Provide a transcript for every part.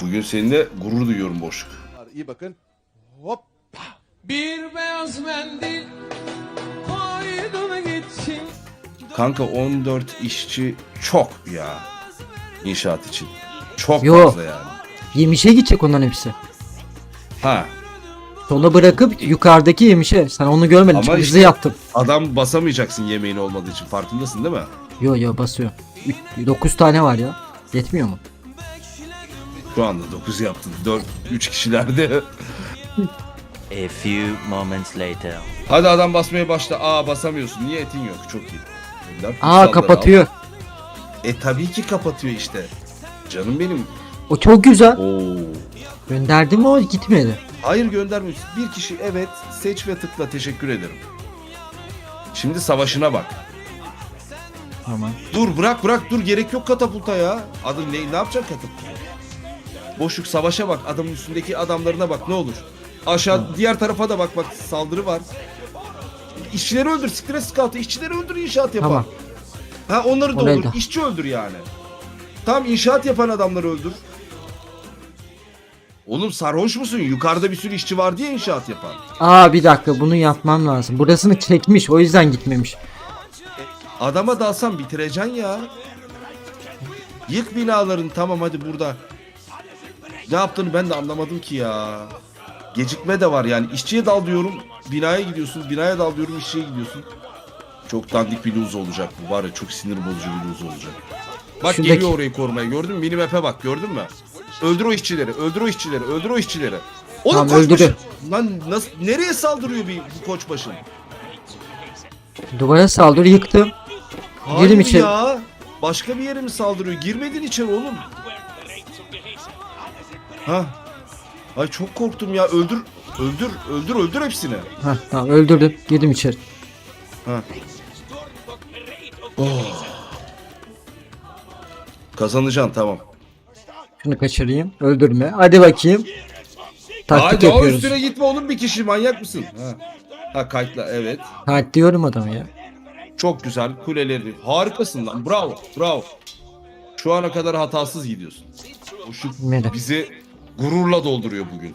Bugün seninle gurur duyuyorum boşluk. İyi bakın. Hop. Bir beyaz mendil koydum gitsin. Kanka 14 işçi çok ya. İnşaat için. Çok Yo. fazla yani. Yemişe gidecek onların hepsi. Ha Sola bırakıp yukarıdaki yemişe. Sen onu görmedin. Ama Çok hızlı işte- yaptım. adam basamayacaksın yemeğin olmadığı için farkındasın değil mi? Yo yo basıyor. 9 tane var ya. Yetmiyor mu? Şu anda 9 yaptın. 4 3 kişilerde. A few moments later. Hadi adam basmaya başla. Aa basamıyorsun. Niye etin yok? Çok iyi. Gönder, Aa kutsalları kapatıyor. al. E tabii ki kapatıyor işte. Canım benim. O çok güzel. Oo. Gönderdi mi o gitmedi. Hayır göndermiyorsun. Bir kişi evet seç ve tıkla teşekkür ederim. Şimdi savaşına bak. Tamam. Dur bırak bırak dur gerek yok katapulta ya. Adım ne ne yapacak katapulta? Boşluk savaşa bak adamın üstündeki adamlarına bak ne olur. Aşağı diğer tarafa da bak bak saldırı var. İşçileri öldür stres scout'u işçileri öldür inşaat yapan. Tamam. Ha onları da Orayı da. işçi öldür yani. Tam inşaat yapan adamları öldür. Oğlum sarhoş musun? Yukarıda bir sürü işçi var diye inşaat yapan. Aa bir dakika bunu yapmam lazım. Burasını çekmiş o yüzden gitmemiş. Adama dalsan bitireceksin ya. Yık binaların tamam hadi burada. Ne yaptığını ben de anlamadım ki ya. Gecikme de var yani. İşçiye dal diyorum. Binaya gidiyorsun. Binaya dal diyorum. işçiye gidiyorsun. Çok dandik bir lose olacak bu var ya. Çok sinir bozucu bir lose olacak. Bak Şuradaki- geliyor orayı korumaya. Gördün mü? Minimap'e bak. Gördün mü? Öldür o işçileri. Öldür o işçileri. Öldür o işçileri. Oğlum Tamam, öldürüyor. Lan nasıl, nereye saldırıyor bir bu koçbaşın? Duvara saldır yıktım. Hayır Girim içeri. ya. Başka bir yere mi saldırıyor? Girmedin içeri oğlum. Ha. Ay çok korktum ya. Öldür. Öldür. Öldür. Öldür hepsini. Heh, tamam öldürdüm. Girdim içeri. Ha. Oh. Kazanacaksın tamam. Şunu kaçırayım. Öldürme. Hadi bakayım. Taktik Hadi o yapıyoruz. üstüne gitme oğlum bir kişi manyak mısın? Ha. Ha kayıtla evet. Kalp diyorum adamı ya. Çok güzel kuleleri. Harikasın lan. Bravo. Bravo. Şu ana kadar hatasız gidiyorsun. O şu bizi gururla dolduruyor bugün.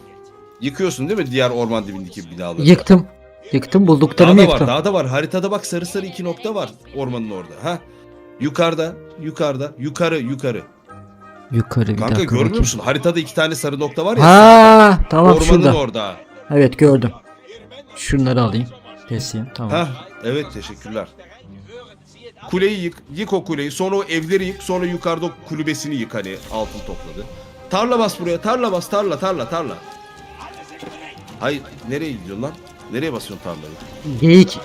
Yıkıyorsun değil mi diğer orman dibindeki binaları? Yıktım. Yıktım Daha bulduklarımı da var, yıktım. daha da var. Haritada bak sarı sarı iki nokta var ormanın orada. Ha? Yukarıda, yukarıda, yukarı, yukarı. Yukarı bir Kanka dakika görmüyor bakayım. musun? Haritada iki tane sarı nokta var ya. Ha tamam ormanın şurada. orada. Evet gördüm. Şunları alayım. Keseyim tamam. Ha? Evet teşekkürler. Kuleyi yık, yık o kuleyi. Sonra o evleri yık, sonra yukarıda o kulübesini yık hani altın topladı. Tarla bas buraya, tarla bas, tarla, tarla, tarla. Hayır, nereye gidiyorsun lan? Nereye basıyorsun tarlayı? Geyik.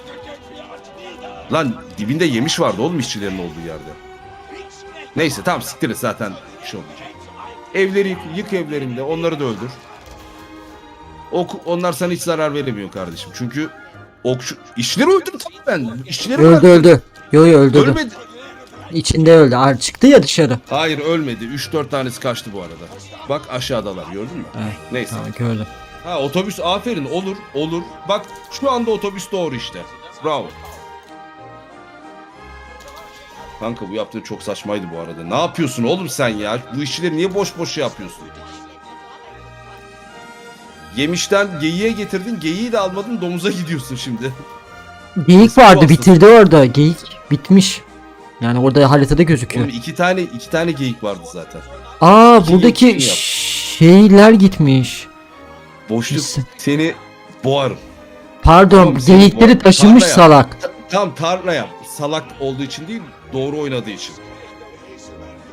Lan dibinde yemiş vardı oğlum işçilerin olduğu yerde. Neyse tamam siktir et zaten bir şey olmayacak. Evleri yık, yık evlerinde onları da öldür. Ok, onlar sana hiç zarar veremiyor kardeşim. Çünkü okçu, işçileri öldürdüm ben. İşçileri Öldü öldü. Yo yo öldürdüm. Ölmedi. İçinde öldü. Aa, çıktı ya dışarı. Hayır ölmedi. 3-4 tanesi kaçtı bu arada. Bak aşağıdalar gördün mü? Evet, Neyse. Tamam gördüm. Ha otobüs aferin olur olur. Bak şu anda otobüs doğru işte. Bravo. Kanka bu yaptığın çok saçmaydı bu arada. Ne yapıyorsun oğlum sen ya? Bu işçileri niye boş boş şey yapıyorsun? Yemişten geyiğe getirdin. Geyiği de almadın domuza gidiyorsun şimdi. Geyik vardı bitirdi orada. Geyik bitmiş. Yani orada haritada gözüküyor. Oğlum iki tane iki tane geyik vardı zaten. Aa iki buradaki yap. şeyler gitmiş. Boşluk Neyse. seni boğarım. Pardon Tamam, geyikleri bu- taşımış tarlaya- salak. Ta- Tam tarla yap. Salak olduğu için değil, doğru oynadığı için.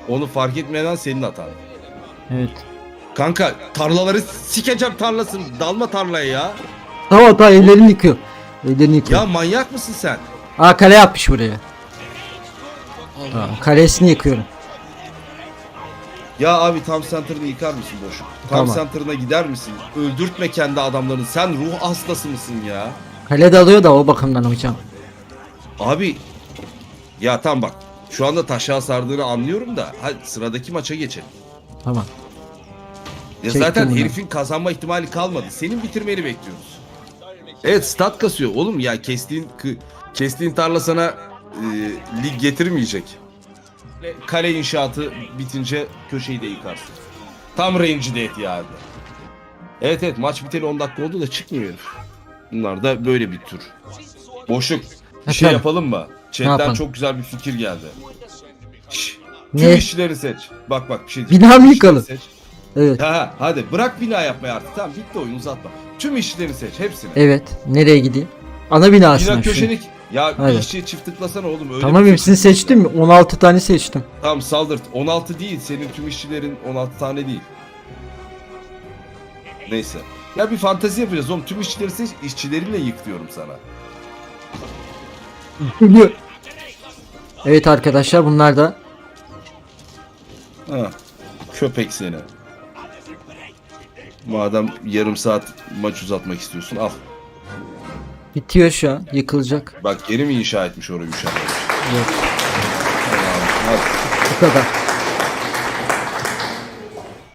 Onu fark etmeden senin hatan. Evet. Kanka tarlaları sikeceğim tarlasını. Dalma tarlaya ya. Tamam tamam ellerini yıkıyor. Ellerini yıkıyor. Ya manyak mısın sen? Aa kale yapmış buraya. Tamam kalesini yıkıyorum. Ya abi tam center'ını yıkar mısın boşum? Tam Tamam. center'ına gider misin? Öldürtme kendi adamlarını. Sen ruh hastası mısın ya? Kale dalıyor da o bakımdan hocam. Abi ya tam bak. Şu anda taşa sardığını anlıyorum da hadi sıradaki maça geçelim. Tamam. Ya Çektim zaten bunu. herifin kazanma ihtimali kalmadı. Senin bitirmeni bekliyoruz. Evet stat kasıyor. Oğlum ya kestiğin kı- kestiğin tarla sana lig getirmeyecek. Kale inşaatı bitince köşeyi de yıkarsın. Tam rencide et yani. Evet evet maç biteli 10 dakika oldu da çıkmıyor. Bunlar da böyle bir tür. Boşluk. Bir şey yapalım mı? Chatten yapalım? çok güzel bir fikir geldi. Şş, Ne? Tüm işçileri seç. Bak bak bir şey Bina mı Tüm işçileri yıkalım? seç. Evet. Ha, hadi bırak bina yapmayı artık. Tamam bitti oyun uzatma. Tüm işçileri seç hepsini. Evet. Nereye gideyim? Ana binasına. Bina şu. köşelik. Ya Hadi. bir işçiye çift tıklasana oğlum. Öyle Tamam bir hepsini seçim seçtim mi? 16 tane seçtim. Tamam saldırt. 16 değil. Senin tüm işçilerin 16 tane değil. Neyse. Ya bir fantezi yapacağız oğlum. Tüm işçileri seç. işçilerinle yık diyorum sana. Evet arkadaşlar bunlar da Ha. Köpek seni. Madem yarım saat maç uzatmak istiyorsun al. Bitiyor şu an. Yıkılacak. Bak geri mi inşa etmiş orayı üşenmemiş. Yok. Tamam, hadi. Bu kadar.